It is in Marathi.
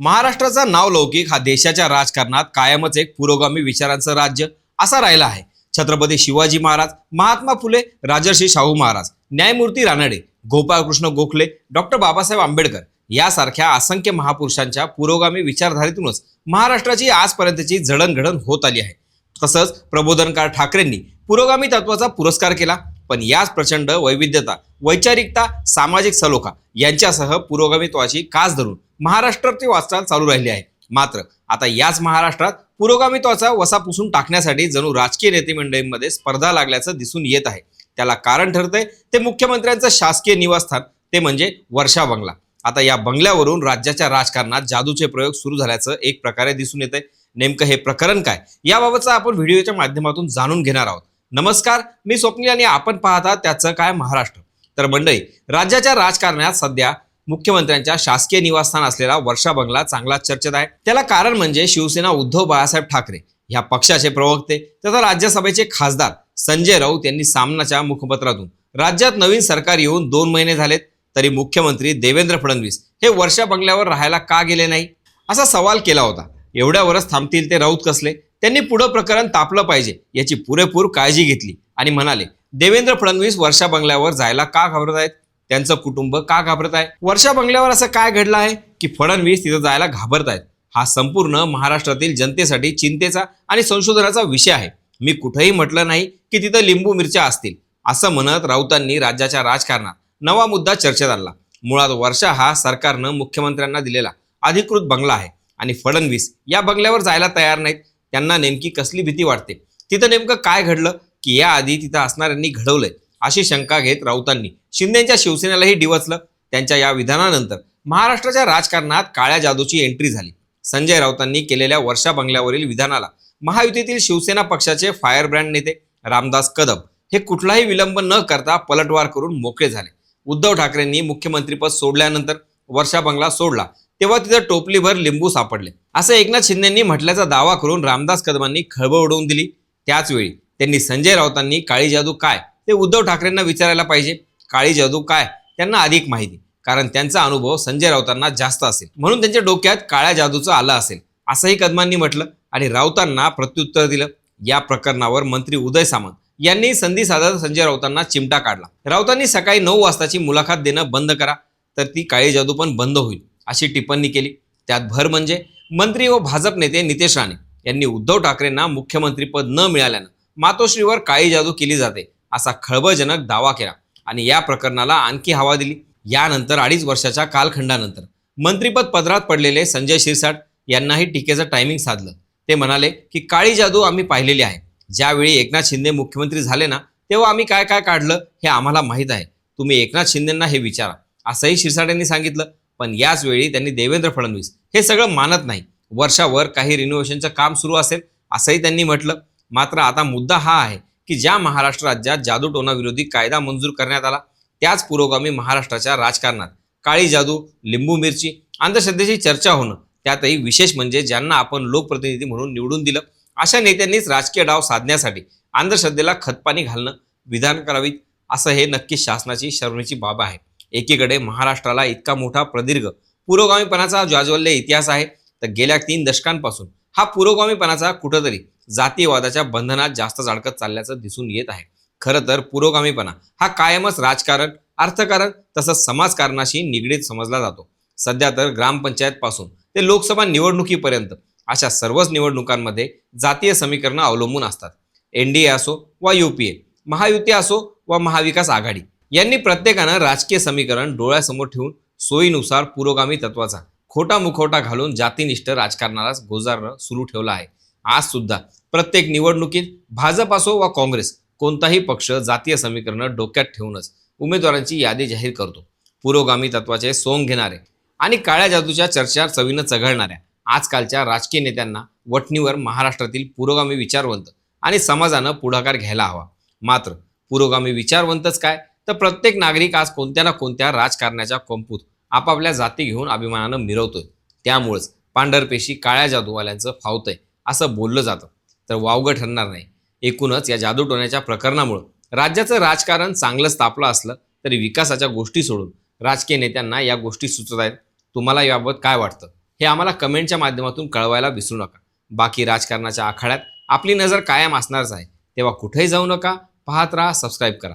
महाराष्ट्राचा नावलौकिक हा देशाच्या राजकारणात कायमच एक पुरोगामी विचारांचं राज्य असा राहिला आहे. छत्रपती शिवाजी महाराज महात्मा फुले राजर्षी शाहू महाराज न्यायमूर्ती रानडे गोपाळकृष्ण गोखले डॉक्टर बाबासाहेब आंबेडकर यासारख्या असंख्य महापुरुषांच्या पुरोगामी विचारधारेतूनच महाराष्ट्राची आजपर्यंतची जडणघडण होत आली आहे. तसंच प्रबोधनकार ठाकरेंनी पुरोगामी तत्वाचा पुरस्कार केला. पण याच प्रचंड वैविध्यता वैचारिकता सामाजिक सलोखा यांच्यासह पुरोगामित्वाची कास धरून महाराष्ट्राची वाटचाल चालू राहिली आहे. मात्र आता याच महाराष्ट्रात पुरोगामित्वाचा वसा पुसून टाकण्यासाठी जणू राजकीय नेते मंडळींमध्ये स्पर्धा लागल्याचं दिसून येत आहे. त्याला कारण ठरतंय ते मुख्यमंत्र्यांचं शासकीय निवासस्थान ते म्हणजे वर्षा बंगला. आता या बंगल्यावरून राज्याच्या राजकारणात जादूचे प्रयोग सुरू झाल्याचं एक प्रकारे दिसून येतंय. नेमकं हे प्रकरण काय? याबाबतचा आपण व्हिडिओच्या माध्यमातून जाणून घेणार आहोत. नमस्कार मी स्वप्नील आणि आपण पाहता त्याचं काय महाराष्ट्र. तर मंडळी राज्याच्या राजकारणात सध्या मुख्यमंत्र्यांच्या शासकीय निवासस्थान असलेला वर्षा बंगला चांगला चर्चेत आहे. त्याला कारण म्हणजे शिवसेना उद्धव बाळासाहेब ठाकरे या पक्षाचे प्रवक्ते तथा राज्यसभेचे खासदार संजय राऊत यांनी सामनाच्या मुखपत्रातून. राज्यात नवीन सरकार येऊन दोन महिने झालेत तरी मुख्यमंत्री देवेंद्र फडणवीस हे वर्षा बंगल्यावर राहायला का गेले नाही? असा सवाल केला होता. एवढ्यावरच थांबतील ते राऊत कसले? त्यांनी पुढं प्रकरण तापलं पाहिजे याची पुरेपूर काळजी घेतली. आणि म्हणाले देवेंद्र फडणवीस वर्षा बंगल्यावर जायला का घाबरत आहेत? त्यांचं कुटुंब का घाबरत आहे? वर्षा बंगल्यावर असं काय घडलं आहे की फडणवीस तिथं जायला घाबरत आहेत? हा संपूर्ण महाराष्ट्रातील जनतेसाठी चिंतेचा आणि संशोधनाचा विषय आहे. मी कुठेही म्हटलं नाही की तिथं लिंबू मिरच्या असतील असं म्हणत राऊतांनी राज्याच्या राजकारणात नवा मुद्दा चर्चेत आणला. मुळात वर्षा हा सरकारनं मुख्यमंत्र्यांना दिलेला अधिकृत बंगला आहे आणि फडणवीस या बंगल्यावर जायला तयार नाहीत. त्यांना नेमकी कसली भीती वाटते? तिथं नेमकं काय घडलं? की याआधी तिथं असणाऱ्यांनी घडवलंय अशी शंका घेत राऊतांनी शिंदेच्या शिवसेनेलाही डिवचलं त्यांच्या या विधानानंतर. महाराष्ट्राच्या राजकारणात काळ्या जादूची एंट्री झाली. संजय राऊतांनी केलेल्या वर्षा बंगल्यावरील विधानाला महायुतीतील शिवसेना पक्षाचे फायर ब्रँड नेते रामदास कदम हे कुठलाही विलंब न करता पलटवार करून मोकळे झाले. उद्धव ठाकरेंनी मुख्यमंत्रीपद सोडल्यानंतर वर्षा बंगला सोडला. तेव्हा तिथं टोपलीभर लिंबू सापडले. असं एकनाथ शिंदेंनी म्हटल्याचा दावा करून रामदास कदमांनी खळबळ उडवून दिली. त्याच वेळी त्यांनी संजय राऊतांनी काळी जादू काय ते उद्धव ठाकरेंना विचारायला पाहिजे. काळी जादू काय? त्यांना अधिक माहिती. कारण त्यांचा अनुभव संजय राऊतांना जास्त असेल. म्हणून त्यांच्या डोक्यात काळ्या जादूचं आलं असेल. असंही कदमांनी म्हटलं आणि राऊतांना प्रत्युत्तर दिलं. या प्रकरणावर मंत्री उदय सामंत यांनी संधी साधत संजय राऊतांना चिमटा काढला. राऊतांनी सकाळी नऊ वाजताची मुलाखत देणं बंद करा. तर ती काळी जादू पण बंद होईल. अशी टिप्पणी केली. त्यात भर म्हणजे मंत्री व भाजप नेते नितेश राणे यांनी उद्धव ठाकरेंना मुख्यमंत्रीपद न मिळाल्यानं मातोश्रीवर काळी जादू केली जाते असा खळबळजनक दावा केला आणि या प्रकरणाला आणखी हवा दिली. यानंतर अडीच वर्षाच्या कालखंडानंतर मंत्रीपद पदरात पडलेले संजय शिरसाट यांनाही टीकेचं टायमिंग साधलं. ते म्हणाले की काळी जादू आम्ही पाहिलेली आहे. ज्यावेळी एकनाथ शिंदे मुख्यमंत्री झाले ना तेव्हा आम्ही काय काय काढलं हे आम्हाला माहीत आहे. तुम्ही एकनाथ शिंदेंना हे विचारा. असंही शिरसाट यांनी सांगितलं. पण याच वेळी त्यांनी देवेंद्र फडणवीस हे सगळं मानत नाही. वर्षावर काही रिनोव्हेशनचं काम सुरू असेल असंही त्यांनी म्हटलं. मात्र आता मुद्दा हा आहे की ज्या महाराष्ट्र राज्यात जादूटोणाविरोधी कायदा मंजूर करण्यात आला त्याच पुरोगामी महाराष्ट्राच्या राजकारणात. काळी जादू लिंबू मिरची अंधश्रद्धेची चर्चा होणं त्यातही विशेष म्हणजे ज्यांना आपण लोकप्रतिनिधी म्हणून निवडून दिलं अशा नेत्यांनीच राजकीय डाव साधण्यासाठी अंधश्रद्धेला खतपाणी घालणं विधान करावीत असं हे नक्की शासनाची शरणीची बाब आहे. एकीकडे महाराष्ट्राला इतका मोठा प्रदीर्घ पुरोगामीपणाचा ज्वाज्वल्य इतिहास आहे. तर गेल्या तीन दशकांपासून हा पुरोगामीपणाचा कुठंतरी जातीयवादाच्या बंधनात जास्त अडकत चालल्याचं दिसून येत आहे. खरं तर पुरोगामीपणा हा कायमच राजकारण अर्थकारण तसंच समाजकारणाशी निगडीत समजला जातो. सध्या तर ग्रामपंचायत पासून ते लोकसभा निवडणुकीपर्यंत अशा सर्वच निवडणुकांमध्ये जातीय समीकरणं अवलंबून असतात. एन डी ए असो वा यू पी ए महायुती असो वा महाविकास आघाडी यांनी प्रत्येकानं राजकीय समीकरण डोळ्यासमोर ठेवून सोयीनुसार पुरोगामी तत्वाचा खोटा मुखवटा घालून जातीनिष्ठ राजकारणाला गोजारणं सुरू ठेवलं आहे. आज सुद्धा प्रत्येक निवडणुकीत भाजप असो वा काँग्रेस कोणताही पक्ष जातीय समीकरणं डोक्यात ठेवूनच उमेदवारांची यादी जाहीर करतो. पुरोगामी तत्वाचे सोंग घेणारे आणि काळ्या जादूच्या चर्चा चवीनं चघळणाऱ्या आजकालच्या राजकीय नेत्यांना वटणीवर महाराष्ट्रातील पुरोगामी विचारवंत आणि समाजानं पुढाकार घ्यायला हवा. मात्र पुरोगामी विचारवंतच काय? तर प्रत्येक नागरिक आज कोणत्या ना कोणत्या राजकारणाच्या कंपूत आपापल्या जाती घेऊन अभिमानानं मिरवतोय. त्यामुळंच पांढरपेशी काळ्या जादूवाल्यांचं फावतंय असं बोललं जातं. तर वावगं ठरणार नाही. एकूणच या जादूटोण्याच्या प्रकरणामुळं राज्याचं राजकारण चांगलंच तापलं असलं तरी विकासाच्या गोष्टी सोडून राजकीय नेत्यांना या गोष्टी सुचत आहेत. तुम्हाला याबाबत काय वाटतं? हे आम्हाला कमेंटच्या माध्यमातून कळवायला विसरू नका. बाकी राजकारणाच्या आखाड्यात आपली नजर कायम असणारच आहे. तेव्हा कुठेही जाऊ नका. पाहत राहा सबस्क्राईब करा.